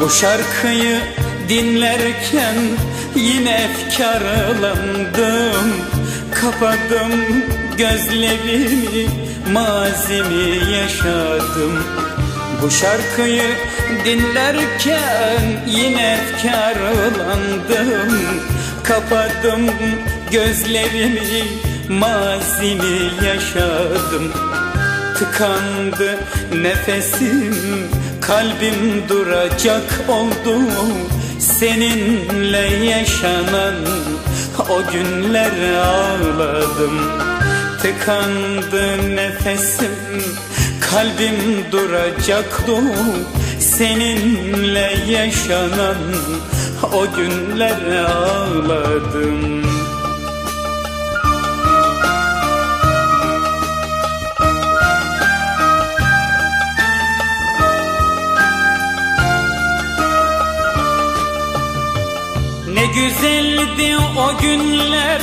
Bu şarkıyı dinlerken yine efkarlandım Kapadım gözlerimi mazimi yaşadım. Bu şarkıyı dinlerken yine efkarlandım Kapadım gözlerimi mazimi yaşadım. Tıkandı nefesim kalbim duracak oldu Seninle yaşanan o günler ağladım. Tıkandı nefesim kalbim duracak oldu Seninle yaşanan o günler ağladım güzeldi o günler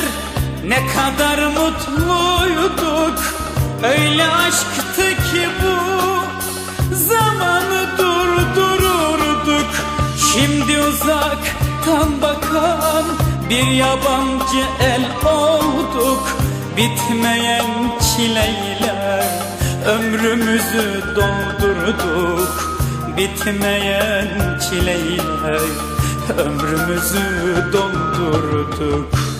Ne kadar mutluyduk. Öyle aşktı ki bu Zamanı durdururduk. Şimdi uzaktan bakan Bir yabancı el olduk. Bitmeyen çileyle Ömrümüzü doldurduk. Bitmeyen çileyle ömrümüzü doldurduk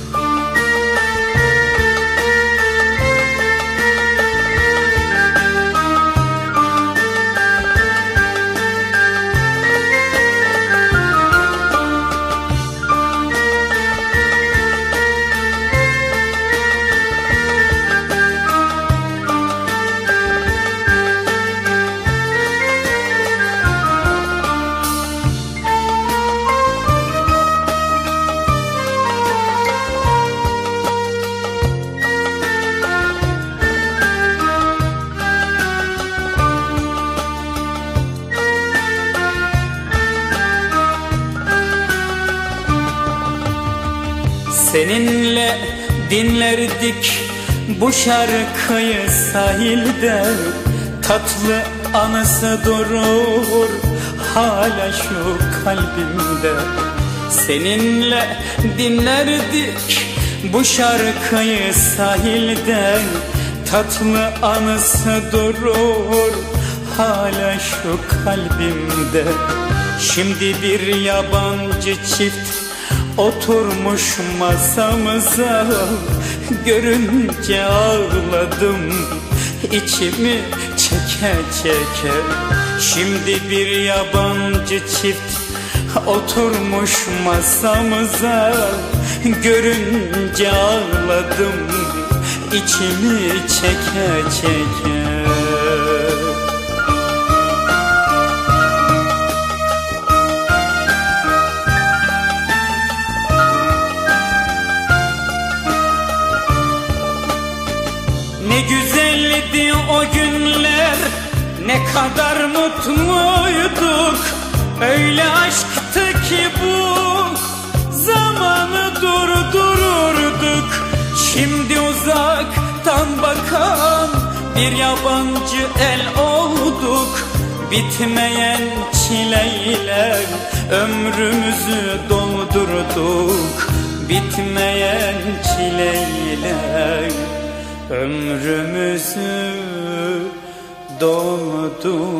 Seninle dinlerdik bu şarkıyı sahilde. Tatlı anısı durur hala şu kalbimde. Seninle dinlerdik bu şarkıyı sahilde. Tatlı anısı durur hala şu kalbimde. Şimdi bir yabancı çift Oturmuş masamıza görünce ağladım. İçimi çeke çeke. Şimdi bir yabancı çift oturmuş masamıza görünce ağladım. İçimi çeke çeke Ne güzeldi o günler Ne kadar mutluyduk. Öyle aşktı ki bu Zamanı durdururduk. Şimdi uzaktan bakan Bir yabancı el olduk. Bitmeyen çileyle Ömrümüzü doldurduk. Bitmeyen çileyle ömrümüzü doldurdu.